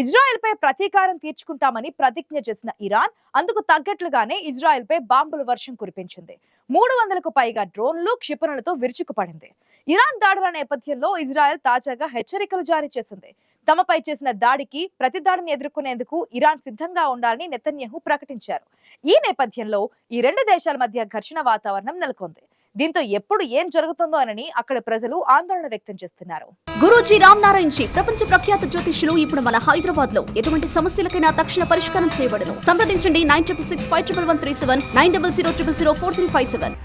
Israel పై ప్రతీకారం తీర్చుకుంటామని ప్రతిజ్ఞ చేసిన ఇరాన్ అందుకు తగ్గట్లుగానే ఇజ్రాయెల్ పై బాంబుల వర్షం కురిపించింది. మూడు వందలకు పైగా డ్రోన్లు క్షిపణులతో విరుచుకుపడింది. ఇరాన్ దాడుల నేపథ్యంలో ఇజ్రాయెల్ తాజాగా హెచ్చరికలు జారీ చేసింది. తమపై చేసిన దాడికి ప్రతి దాడిని ఎదుర్కొనేందుకు ఇరాన్ సిద్ధంగా ఉండాలని నెతన్యహు ప్రకటించారు. ఈ నేపథ్యంలో ఈ రెండు దేశాల మధ్య ఘర్షణ వాతావరణం నెలకొంది. దీంతో ఎప్పుడు ఏం జరుగుతుందో అని అక్కడ ప్రజలు ఆందోళన వ్యక్తం చేస్తున్నారు. గురూజీ రామ్ నారాయణ్ జీ ప్రపంచ ప్రఖ్యాత జ్యోతిష్యులు ఇప్పుడు మన హైదరాబాద్లో ఎటువంటి సమస్యలకైనా తక్షణ పరిష్కారం చేయబడను. సంప్రదించండి nine triple six five triple one three seven nine double zero triple zero four three five seven.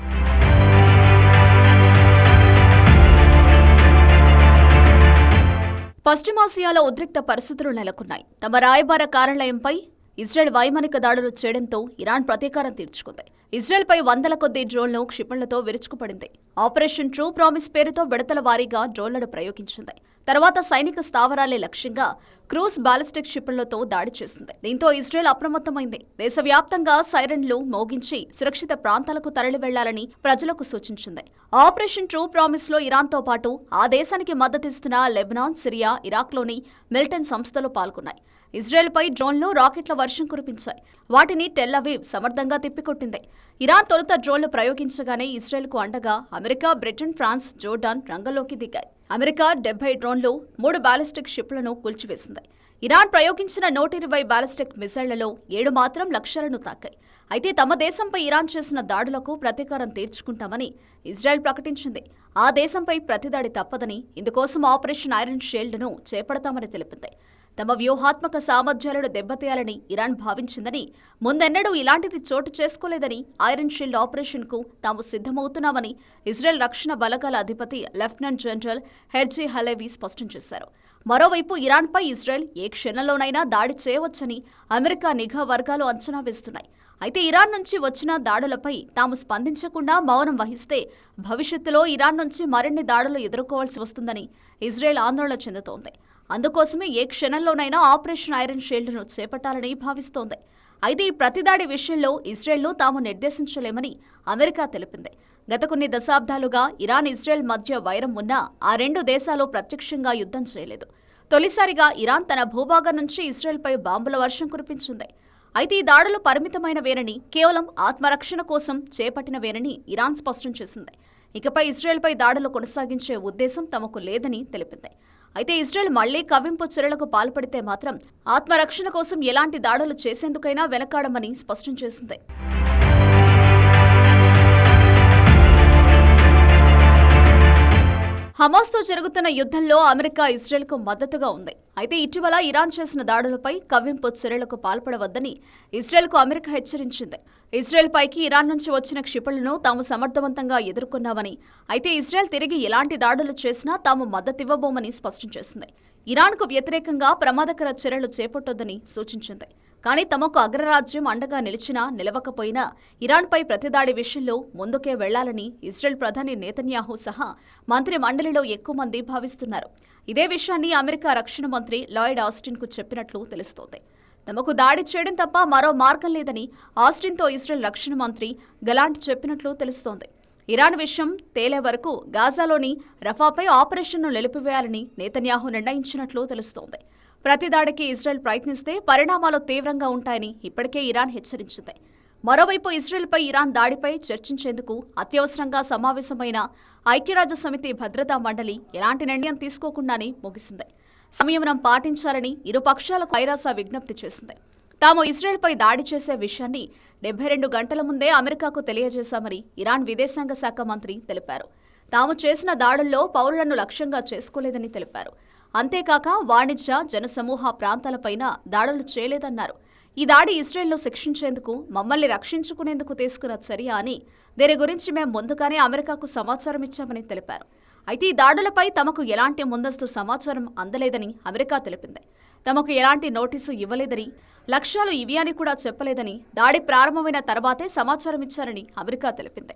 పశ్చిమాసియాలో ఉద్రిక్త పరిస్థితులు నెలకొన్నాయి. తమ రాయబార కార్యాలయంపై ఇజ్రాయెల్ వైమానిక దాడులు చేయడంతో ఇరాన్ ప్రతీకారం తీర్చుకుంది. ఇజ్రాయెల్పై వందల కొద్దీ డ్రోన్లు క్షిపణులతో విరుచుకుపడింది. ఆపరేషన్ ట్రూ ప్రామిస్ పేరుతో విడతల వారీగా డ్రోన్లను ప్రయోగించింది. తర్వాత సైనిక స్థావరాలే లక్ష్యంగా క్రూజ్ బాలిస్టిక్ క్షిపణులతో దాడి చేసింది. దీంతో ఇజ్రాయెల్ అప్రమత్తమైంది. దేశవ్యాప్తంగా సైరన్లు మోగించి సురక్షిత ప్రాంతాలకు తరలి వెళ్ళాలని ప్రజలకు సూచించింది. ఆపరేషన్ ట్రూ ప్రామిస్లో ఇరాన్తో పాటు ఆ దేశానికి మద్దతిస్తున్న లెబనాన్ సిరియా ఇరాక్లోని మిల్టన్ సంస్థలు పాల్గొన్నాయి. ఇజ్రాయెల్పై డ్రోన్లు రాకెట్ల వర్షం కురిపించాయి. వాటిని టెల్లవీవ్ సమర్థంగా తిప్పికొట్టింది. ఇరాన్ తొలుత డ్రోన్లు ప్రయోగించగానే ఇజ్రాయెల్కు అండగా అమెరికా బ్రిటన్ ఫ్రాన్స్ జోర్డాన్ రంగంలోకి దిగాయి. అమెరికా డెబ్బై డ్రోన్లు మూడు బాలిస్టిక్ షిప్లను కూల్చివేసింది. ఇరాన్ ప్రయోగించిన నూట ఇరవై బాలిస్టిక్ మిసైళ్ళలో ఏడు మాత్రం లక్ష్యాలను తాకాయి. అయితే తమ దేశంపై ఇరాన్ చేసిన దాడులకు ప్రతీకారం తీర్చుకుంటామని ఇజ్రాయెల్ ప్రకటించింది. ఆ దేశంపై ప్రతిదాడి తప్పదని ఇందుకోసం ఆపరేషన్ ఐరన్ షీల్డ్ను చేపడతామని తెలిపింది. తమ వ్యూహాత్మక సామర్థ్యాలను దెబ్బతీయాలని ఇరాన్ భావించిందని ముందెన్నడూ ఇలాంటిది చోటు చేసుకోలేదని ఐరన్ షీల్డ్ ఆపరేషన్కు తాము సిద్ధమవుతున్నామని ఇజ్రాయెల్ రక్షణ బలగాల అధిపతి లెఫ్టినెంట్ జనరల్ హెర్జీ హలేవీ స్పష్టం చేశారు. మరోవైపు ఇరాన్పై ఇజ్రాయెల్ ఏ క్షణంలోనైనా దాడి చేయవచ్చని అమెరికా నిఘా వర్గాలు అంచనా వేస్తున్నాయి. అయితే ఇరాన్ నుంచి వచ్చిన దాడులపై తాము స్పందించకుండా మౌనం వహిస్తే భవిష్యత్తులో ఇరాన్ నుంచి మరిన్ని దాడులు ఎదుర్కోవాల్సి వస్తుందని ఇజ్రాయెల్ ఆందోళన చెందుతోంది. అందుకోసమే ఏ క్షణంలోనైనా ఆపరేషన్ ఐరన్ షీల్డ్ను చేపట్టాలని భావిస్తోంది. అయితే ఈ ప్రతిదాడి విషయంలో ఇజ్రాయెల్ను తాము నిర్దేశించలేమని అమెరికా తెలిపింది. గత కొన్ని దశాబ్దాలుగా ఇరాన్ ఇజ్రాయెల్ మధ్య వైరం ఉన్నా ఆ రెండు దేశాలు ప్రత్యక్షంగా యుద్ధం చేయలేదు. తొలిసారిగా ఇరాన్ తన భూభాగం నుంచి ఇజ్రాయెల్పై బాంబుల వర్షం కురిపించింది. అయితే ఈ దాడులు పరిమితమైనవేనని కేవలం ఆత్మరక్షణ కోసం చేపట్టినవేనని ఇరాన్ స్పష్టం చేసింది. ఇకపై ఇజ్రాయెల్పై దాడులు కొనసాగించే ఉద్దేశం తమకు లేదని తెలిపింది. అయితే ఇజ్రాయెల్ మళ్ళీ కవ్వింపు చర్యలకు పాల్పడితే మాత్రం ఆత్మరక్షణ కోసం ఎలాంటి దాడులు చేసేందుకైనా వెనకాడమని స్పష్టం చేసింది. హమాస్తో జరుగుతున్న యుద్ధంలో అమెరికా ఇజ్రాయెల్కు మద్దతుగా ఉంది. అయితే ఇటీవల ఇరాన్ చేసిన దాడులపై కవ్వింపు చర్యలకు పాల్పడవద్దని ఇజ్రాయెల్కు అమెరికా హెచ్చరించింది. ఇజ్రాయెల్ పైకి ఇరాన్ నుంచి వచ్చిన క్షిపణులను తాము సమర్థవంతంగా ఎదుర్కొన్నామని అయితే ఇజ్రాయెల్ తిరిగి ఎలాంటి దాడులు చేసినా తాము మద్దతివ్వబోమని స్పష్టం చేసింది. ఇరాన్కు వ్యతిరేకంగా ప్రమాదకర చర్యలు చేపట్టొద్దని సూచించింది. కానీ తమకు అగ్రరాజ్యం అండగా నిలిచినా నిలవకపోయినా ఇరాన్పై ప్రతిదాడి విషయంలో ముందుకే వెళ్ళాలని ఇజ్రాయెల్ ప్రధాని నేతన్యాహు సహా మంత్రి మండలిలో ఎక్కువ మంది భావిస్తున్నారు. ఇదే విషయాన్ని అమెరికా రక్షణ మంత్రి లాయిడ్ ఆస్టిన్కు చెప్పినట్లు తెలుస్తోంది. తమకు దాడి చేయడం తప్ప మరో మార్గం లేదని ఆస్టిన్తో ఇజ్రాయెల్ రక్షణ మంత్రి గలాంట్ చెప్పినట్లు తెలుస్తోంది. ఇరాన్ విషయం తేలే వరకు గాజాలోని రఫాపై ఆపరేషన్ను నిలిపివేయాలని నేతన్యాహు నిర్ణయించినట్లు తెలుస్తోంది. ప్రతిదాడికి ఇజ్రాయెల్ ప్రయత్నిస్తే పరిణామాలు తీవ్రంగా ఉంటాయని ఇప్పటికే ఇరాన్ హెచ్చరించింది. మరోవైపు ఇజ్రాయెల్పై ఇరాన్ దాడిపై చర్చించేందుకు అత్యవసరంగా సమావేశమైన ఐక్యరాజ్య సమితి భద్రతా మండలి ఎలాంటి నిర్ణయం తీసుకోకుండానే ముగిసింది. సంయమనం పాటించాలని ఇరు పక్షాలకు ఐరాస విజ్ఞప్తి చేసింది. తాము ఇజ్రాయెల్పై దాడి చేసే విషయాన్ని డెబ్బై రెండు గంటల ముందే అమెరికాకు తెలియజేశామని ఇరాన్ విదేశాంగ శాఖ మంత్రి తెలిపారు. తాము చేసిన దాడుల్లో పౌరులను లక్ష్యంగా చేసుకోలేదని తెలిపారు. అంతేకాక వాణిజ్య జనసమూహ ప్రాంతాలపైన దాడులు చేయలేదన్నారు. ఈ దాడి ఇస్రాయెల్లో శిక్షించేందుకు మమ్మల్ని రక్షించుకునేందుకు తీసుకున్న చర్య అని దీని గురించి మేము ముందుగానే అమెరికాకు సమాచారం ఇచ్చామని తెలిపారు. అయితే ఈ దాడులపై తమకు ఎలాంటి ముందస్తు సమాచారం అందలేదని అమెరికా తెలిపింది. తమకు ఎలాంటి నోటీసు ఇవ్వలేదని లక్ష్యాలు ఇవి అని కూడా చెప్పలేదని దాడి ప్రారంభమైన తర్వాతే సమాచారం ఇచ్చారని అమెరికా తెలిపింది.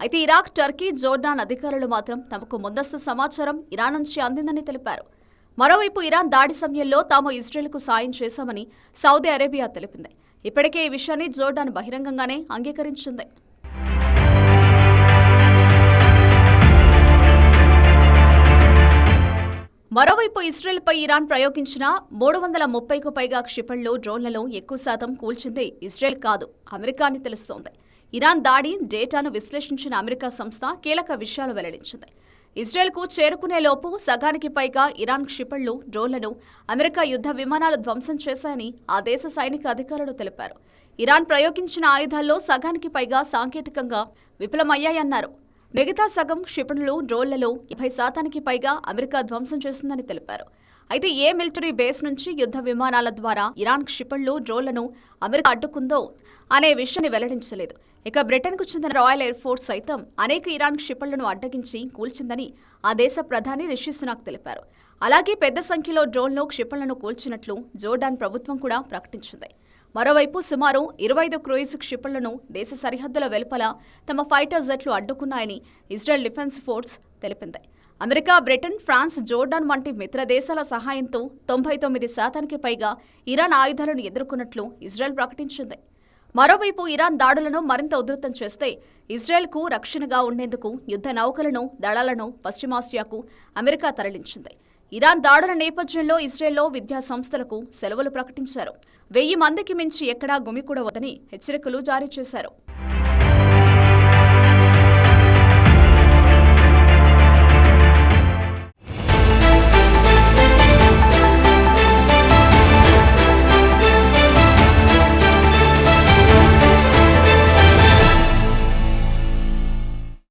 అయితే ఇరాక్ టర్కీ జోర్డాన్ అధికారులు మాత్రం తమకు ముందస్తు సమాచారం ఇరాన్ నుంచి అందిందని తెలిపారు. మరోవైపు ఇరాన్ దాడి సమయంలో తాము ఇజ్రాయెల్కు సాయం చేశామని సౌదీ అరేబియా తెలిపింది. ఇప్పటికే ఈ విషయాన్ని జోర్డాన్ బహిరంగంగానే అంగీకరించింది. మరోవైపు ఇజ్రాయెల్పై ఇరాన్ ప్రయోగించిన మూడు వందల ముప్పైకు పైగా క్షిపణులు డ్రోన్లలో ఎక్కువ శాతం కూల్చింది ఇజ్రాయెల్ కాదు అమెరికా అని తెలుస్తోంది. ఇరాన్ దాడి డేటాను విశ్లేషించిన అమెరికా సంస్థ కీలక విషయాలు వెల్లడించింది. ఇజ్రాయెల్కు చేరుకునేలోపు సగానికి పైగా ఇరాన్ క్షిపణులు డ్రోన్లను అమెరికా యుద్ధ విమానాలు ధ్వంసం చేశాయని ఆ దేశ సైనిక అధికారులు తెలిపారు. ఇరాన్ ప్రయోగించిన ఆయుధాల్లో సగానికి పైగా సాంకేతికంగా విఫలమయ్యాయన్నారు. మిగతా సగం క్షిపణులు డ్రోన్లలో ఇరవై శాతానికి పైగా అమెరికా ధ్వంసం చేసిందని తెలిపారు. అయితే ఏ మిలిటరీ బేస్ నుంచి యుద్ధ విమానాల ద్వారా ఇరాన్ క్షిపణులు డ్రోన్లను అమెరికా అడ్డుకుందో అనే విషయాన్ని వెల్లడించలేదు. ఇక బ్రిటన్కు చెందిన రాయల్ ఎయిర్ ఫోర్స్ సైతం అనేక ఇరాన్ క్షిపణులను అడ్డగించి కూల్చిందని ఆ దేశ ప్రధాని రిషి సునాక్ తెలిపారు. అలాగే పెద్ద సంఖ్యలో డ్రోన్లు క్షిపణులను కూల్చినట్లు జోర్డాన్ ప్రభుత్వం కూడా ప్రకటించింది. మరోవైపు సుమారు ఇరవై ఐదు క్రూయిజ్ క్షిపణులను దేశ సరిహద్దుల వెలుపల తమ ఫైటర్ జెట్లు అడ్డుకున్నాయని ఇజ్రాయెల్ డిఫెన్స్ ఫోర్స్ తెలిపింది. అమెరికా బ్రిటన్ ఫ్రాన్స్ జోర్డాన్ వంటి మిత్ర దేశాల సహాయంతో తొంభై తొమ్మిది శాతానికి పైగా ఇరాన్ ఆయుధాలను ఎదుర్కొన్నట్లు ఇజ్రాయెల్ ప్రకటించింది. మరోవైపు ఇరాన్ దాడులను మరింత ఉధృతం చేస్తే ఇజ్రాయెల్కు రక్షణగా ఉండేందుకు యుద్ధ నౌకలను దళాలను పశ్చిమాసియాకు అమెరికా తరలించింది. ఇరాన్ దాడుల నేపథ్యంలో ఇజ్రాయెల్లో విద్యా సంస్థలకు సెలవులు ప్రకటించారు. వెయ్యి మందికి మించి ఎక్కడా గుమికూడవద్దని హెచ్చరికలు జారీ చేశారు.